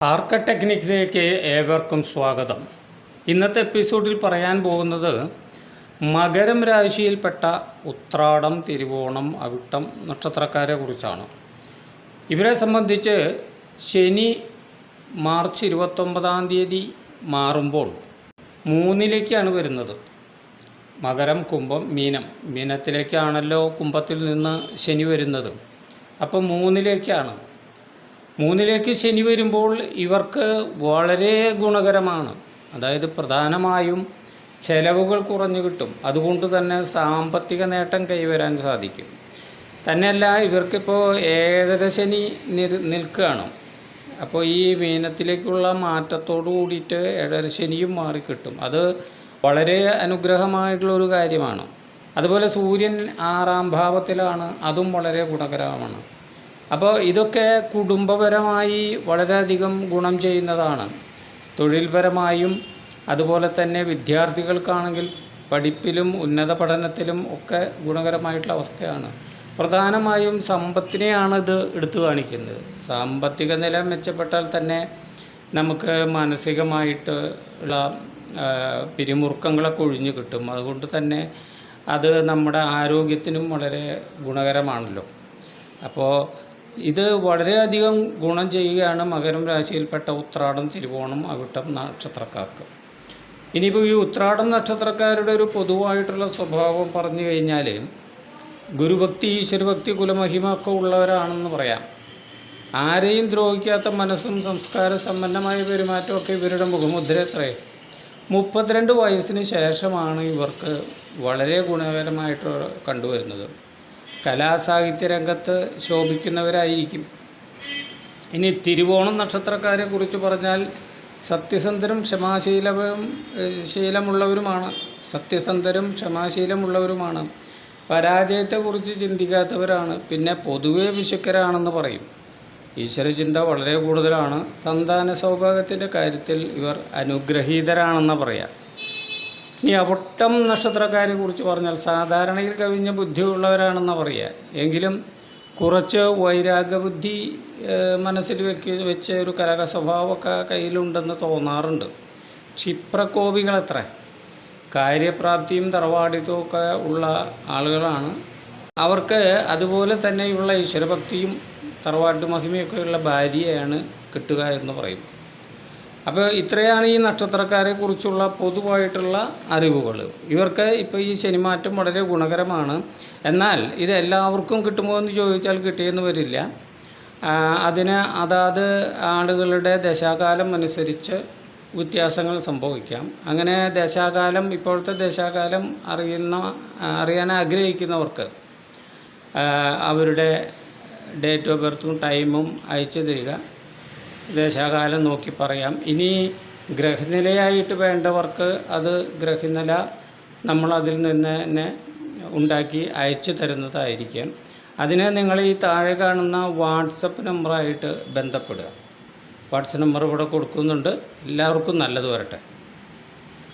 ആർക്ക ടെക്നിക്സിലേക്ക് ഏവർക്കും സ്വാഗതം. ഇന്നത്തെ എപ്പിസോഡിൽ പറയാൻ പോകുന്നത് മകരം രാശിയിൽപ്പെട്ട ഉത്രാടം തിരുവോണം അവിട്ടം നക്ഷത്രക്കാരെ കുറിച്ചാണ്. ഇവരെ സംബന്ധിച്ച് ശനി മാർച്ച് ഇരുപത്തൊമ്പതാം തീയതി മാറുമ്പോൾ മൂന്നിലേക്കാണ് വരുന്നത്. മകരം കുംഭം മീനം. മീനത്തിലേക്കാണല്ലോ കുംഭത്തിൽ നിന്ന് ശനി വരുന്നത്. അപ്പോൾ മൂന്നിലേക്കാണ്. മൂന്നിലേക്ക് ശനി വരുമ്പോൾ ഇവർക്ക് വളരെ ഗുണകരമാണ്. അതായത് പ്രധാനമായും ചെലവുകൾ കുറഞ്ഞു കിട്ടും. അതുകൊണ്ട് തന്നെ സാമ്പത്തിക നേട്ടം കൈവരാൻ സാധിക്കും. തന്നെയല്ല ഇവർക്കിപ്പോൾ ഏഴര ശനി നിൽ നിൽക്കുകയാണ്. അപ്പോൾ ഈ മീനത്തിലേക്കുള്ള മാറ്റത്തോടു കൂടിയിട്ട് ഏഴര ശനിയും മാറിക്കിട്ടും അത് വളരെ അനുഗ്രഹമായിട്ടുള്ള ഒരു കാര്യമാണ്. അതുപോലെ സൂര്യൻ ആറാം ഭാവത്തിലാണ്. അതും വളരെ ഗുണകരമാണ്. അപ്പോൾ ഇതൊക്കെ കുടുംബപരമായി വളരെയധികം ഗുണം ചെയ്യുന്നതാണ്. തൊഴിൽപരമായും അതുപോലെ തന്നെ വിദ്യാർത്ഥികൾക്കാണെങ്കിൽ പഠിപ്പിലും ഉന്നത പഠനത്തിലും ഒക്കെ ഗുണകരമായിട്ടുള്ള അവസ്ഥയാണ്. പ്രധാനമായും സമ്പത്തിനെയാണ് ഇത് എടുത്തു കാണിക്കുന്നത്. സാമ്പത്തിക നില മെച്ചപ്പെട്ടാൽ തന്നെ നമുക്ക് മാനസികമായിട്ട് ഉള്ള പിരിമുറുക്കങ്ങളൊക്കെ ഒഴിഞ്ഞു കിട്ടും. അതുകൊണ്ട് തന്നെ അത് നമ്മുടെ ആരോഗ്യത്തിനും വളരെ ഗുണകരമാണല്ലോ. അപ്പോൾ ഇത് വളരെയധികം ഗുണം ചെയ്യുകയാണ് മകരം രാശിയിൽപ്പെട്ട ഉത്രാടം തിരുവോണം അവിട്ടം നക്ഷത്രക്കാർക്ക്. ഇനിയിപ്പോൾ ഈ ഉത്രാടം നക്ഷത്രക്കാരുടെ ഒരു പൊതുവായിട്ടുള്ള സ്വഭാവം പറഞ്ഞു കഴിഞ്ഞാൽ ഗുരുഭക്തി ഈശ്വരഭക്തി കുലമഹിമ ഒക്കെ ഉള്ളവരാണെന്ന് പറയാം. ആരെയും ദ്രോഹിക്കാത്ത മനസ്സും സംസ്കാര സമ്പന്നമായ പെരുമാറ്റമൊക്കെ ഇവരുടെ മുഖമുദ്ര എത്രയും മുപ്പത്തിരണ്ട് വയസ്സിന് ശേഷമാണ് ഇവർക്ക് വളരെ ഗുണകരമായിട്ട് കണ്ടുവരുന്നത്. കലാസാഹിത്യ രംഗത്ത് ശോഭിക്കുന്നവരായിരിക്കും. ഇനി തിരുവോണം നക്ഷത്രക്കാരെ കുറിച്ച് പറഞ്ഞാൽ സത്യസന്ധരും ക്ഷമാശീലവും ശീലമുള്ളവരുമാണ്. സത്യസന്ധരും ക്ഷമാശീലമുള്ളവരുമാണ്. പരാജയത്തെക്കുറിച്ച് ചിന്തിക്കാത്തവരാണ്. പിന്നെ പൊതുവെ വിശുക്കരാണെന്ന് പറയും. ഈശ്വരചിന്ത വളരെ കൂടുതലാണ്. സന്താന സൗഭാഗ്യത്തിന്റെ കാര്യത്തിൽ ഇവർ അനുഗ്രഹീതരാണെന്ന് പറയാം. ഇനി അവിട്ടം നക്ഷത്രക്കാരെ കുറിച്ച് പറഞ്ഞാൽ സാധാരണയിൽ കവിഞ്ഞ ബുദ്ധിയുള്ളവരാണെന്ന് പറയുക. എങ്കിലും കുറച്ച് വൈരാഗ്യബുദ്ധി മനസ്സിൽ വെക്ക് വെച്ച ഒരു കലക സ്വഭാവമൊക്കെ കയ്യിലുണ്ടെന്ന് തോന്നാറുണ്ട്. ക്ഷിപ്രകോപികളത്ര കാര്യപ്രാപ്തിയും തറവാടിത്തവും ഒക്കെ ഉള്ള ആളുകളാണ്. അവർക്ക് അതുപോലെ തന്നെയുള്ള ഈശ്വരഭക്തിയും തറവാട്ട് മഹിമയൊക്കെയുള്ള ഭാര്യയാണ് കിട്ടുക എന്ന് പറയും അപ്പോൾ ഇത്രയാണ് ഈ നക്ഷത്രക്കാരെ കുറിച്ചുള്ള പൊതുവായിട്ടുള്ള അറിവുകൾ. ഇവർക്ക് ഇപ്പോൾ ഈ ശനിമാറ്റം വളരെ ഗുണകരമാണ്. എന്നാൽ ഇത് എല്ലാവർക്കും കിട്ടുമോ എന്ന് ചോദിച്ചാൽ കിട്ടിയെന്ന് വരില്ല. അതിന് അതാത് ആളുകളുടെ ദശാകാലം അനുസരിച്ച് വ്യത്യാസങ്ങൾ സംഭവിക്കാം. അങ്ങനെ ദശാകാലം ഇപ്പോഴത്തെ ദശാകാലം അറിയുന്ന അറിയാൻ ആഗ്രഹിക്കുന്നവർക്ക് അവരുടെ ഡേറ്റ് ഓഫ് ബർത്തും ടൈമും അയച്ചു തരിക. ദേശാകാലം നോക്കി പറയാം. ഇനി ഗ്രഹനിലയായിട്ട് വേണ്ടവർക്ക് അത് ഗ്രഹനില നമ്മളതിൽ നിന്ന് തന്നെ ഉണ്ടാക്കി അയച്ചു തരുന്നതായിരിക്കും. അതിനെ നിങ്ങൾ ഈ താഴെ കാണുന്ന വാട്സപ്പ് നമ്പറായിട്ട് ബന്ധപ്പെടുക. വാട്സപ്പ് നമ്പർ ഇവിടെ കൊടുക്കുന്നുണ്ട്. എല്ലാവർക്കും നല്ലത് വരട്ടെ.